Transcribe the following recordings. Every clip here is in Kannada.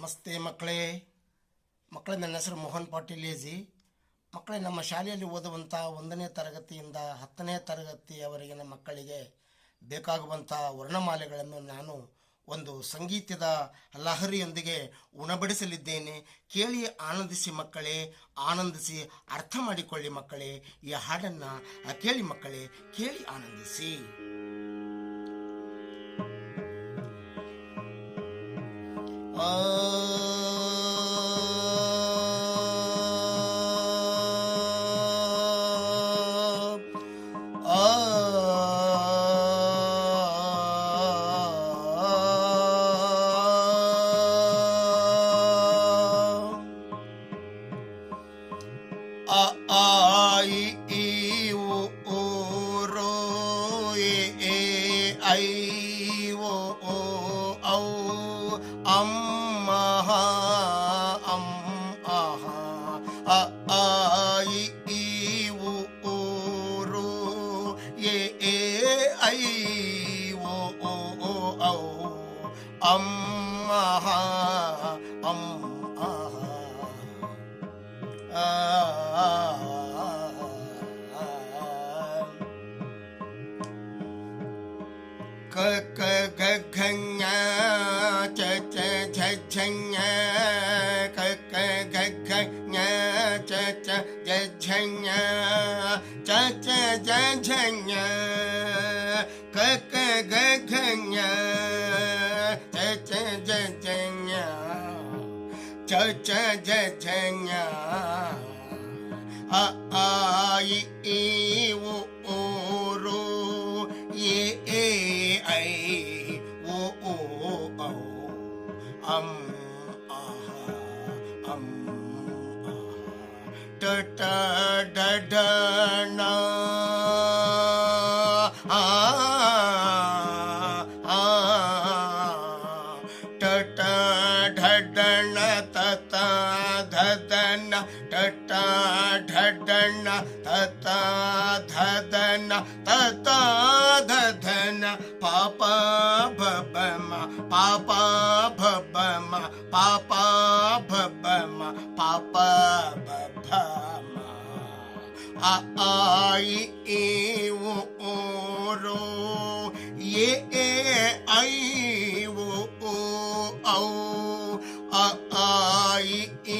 ನಮಸ್ತೆ ಮಕ್ಕಳೇ. ಮಕ್ಕಳೇ, ನನ್ನ ಹೆಸರು ಮೋಹನ್ ಪಾಟೀಲ್ ಎಜಿ ಮಕ್ಕಳೇ, ನಮ್ಮ ಶಾಲೆಯಲ್ಲಿ ಓದುವಂಥ ಒಂದನೇ ತರಗತಿಯಿಂದ ಹತ್ತನೇ ತರಗತಿಯವರೆಗಿನ ಮಕ್ಕಳಿಗೆ ಬೇಕಾಗುವಂಥ ವರ್ಣಮಾಲೆಗಳನ್ನು ನಾನು ಒಂದು ಸಂಗೀತದ ಲಹರಿಯೊಂದಿಗೆ ಉಣಬಡಿಸಲಿದ್ದೇನೆ. ಕೇಳಿ ಆನಂದಿಸಿ ಮಕ್ಕಳೇ, ಆನಂದಿಸಿ, ಅರ್ಥ ಮಾಡಿಕೊಳ್ಳಿ ಮಕ್ಕಳೇ. ಈ ಹಾಡನ್ನು ಕೇಳಿ ಮಕ್ಕಳೇ, ಕೇಳಿ ಆನಂದಿಸಿ. I, I, I, ಅ ಆ ಇ ಈ ಉ ಊ ರು ಎ ಎ ಐ ಓ ಓ ಓ ಔ ಅಮ್ಮ ಹ ಅಂ ಅಹ ಕ ಕ ಗ ಘ ಞ ಚ ಚ ಝ ಝ chanya cha cha cha chanya ka ka ga khanya cha cha cha chanya cha cha cha chanya ha a i e o o ro ye e ai o o o am तता धन तता धन पापा भम पापा भम पापा भम पापा भम आई ए वो ओ रो ये ए आई वो ओ औ आई ए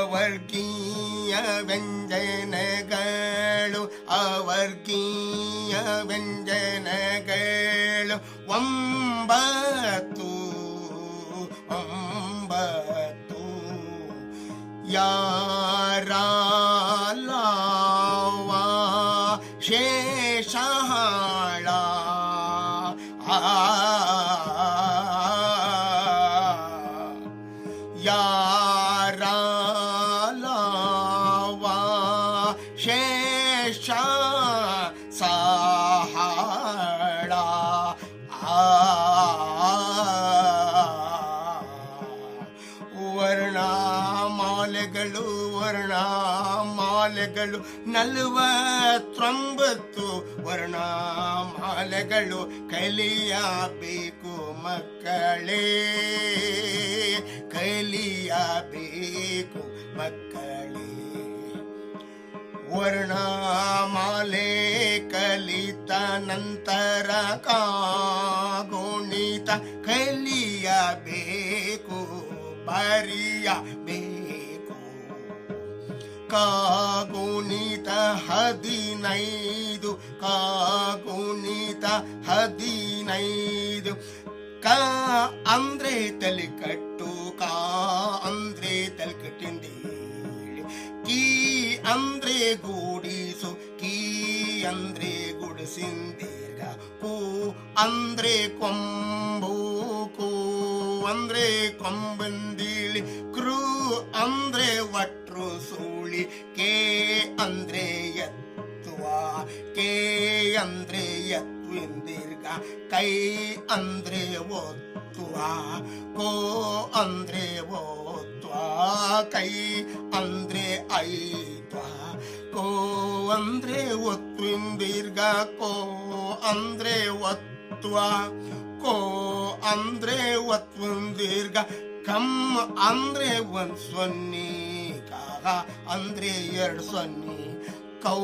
அவர் கீய வெஞ்சனகளு அவர் கீய வெஞ்சனகளு ஒம்பத்து ஒம்பத்து யாராலாவா சேஷா ವರ್ಣಮಾಲೆಗಳು ವರ್ಣಮಾಲೆಗಳು ವರ್ಣ ವರ್ಣಮಾಲೆಗಳು ಕಲಿಯಬೇಕು ಮಕ್ಕಳೇ. ಕಲಿಯಬೇಕು ಮಕ್ಕಳೇ. ವರ್ಣಮಾಲೆ ಕಲಿತ ನಂತರ ಕಾಗುಣಿತ ಕಲಿಯಬೇಕು, ಬರಿಯಬೇಕು. ಕಾಗುಣಿತ ಹದಿನೈದು ಕಾಗುಣಿತ ಹದಿನೈದು. ಕ ಅಂದ್ರೆ ತಲೆ ಕಟ್ಟು ಕಾ ಅಂದ್ರೆ ತಲೆ ಕಟ್ಟಿಂದೇಳಿ ಕೀ ಅಂದ್ರೆ ಕೀ ಅಂದ್ರೆ ಗುಡಿಸಿಂದೀರ್ಘ ಕೂ ಅಂದ್ರೆ ಕೊಂಬು ಕೂ ಅಂದ್ರೆ ಕೊಂಬಂದಿಳಿ ಕ್ರೂ ಅಂದ್ರೆ ಒಟ್ರು ಸೂಳಿ ಕೇ ಅಂದ್ರೆ ಎತ್ತುವ ಕೇ ಅಂದ್ರೆ ಎತ್ತುವಿಂದೀರ್ಘ ಕೈ ಅಂದ್ರೆ ಒತ್ತುವ ಕೋ ಅಂದ್ರೆ ಒತ್ತುವ ಕೈ ಅಂದ್ರೆ ಐತ್ವ ಕೋ ಅಂದ್ರೆ ದೀರ್ಘ ಕೋ, ಅಂದ್ರೆ ಒತ್ತುವ ಕೋ, ಅಂದ್ರೆ ಒತ್ತುವಿಂದೀರ್ಘ ಕಮ್ ಅಂದ್ರೆ ಒಂದ್ ಸೊನ್ನೆ ಕಾಗ ಅಂದ್ರೆ ಎರಡು ಸೊನ್ನೆ ಕೌ,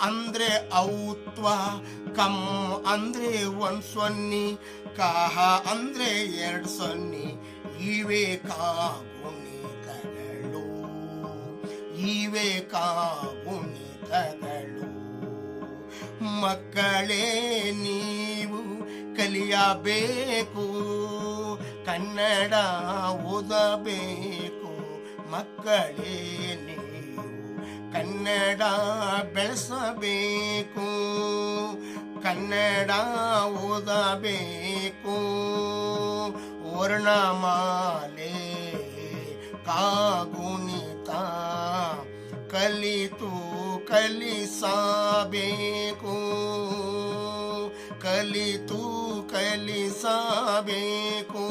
ಅಂದ್ರೆ ಔತ್ವ ಕಮ್ ಅಂದ್ರೆ ಒಂದ್ ಸೊನ್ನೆ ಕಾಹ, ಅಂದ್ರೆ ಎರಡು ಸೊನ್ನೆ ಇವೇ ಕಾಗುಣಿತಗಳು ಇವೆ ಮಕ್ಕಳೇ ನೀವು ಕಲಿಯಬೇಕು ಕನ್ನಡ ಓದಬೇಕು. ಮಕ್ಕಳೇ ನೀವು ಕನ್ನಡ ಬೆಳೆಸಬೇಕು ಕನ್ನಡ ಓದಬೇಕು. ವರ್ಣಮಾಲೆ ಕಾಗುಣಿತ ಕಲಿತು ಕಲಿಸಬೇಕು. ಕಲಿತು ಕಲಿಸಬೇಕು.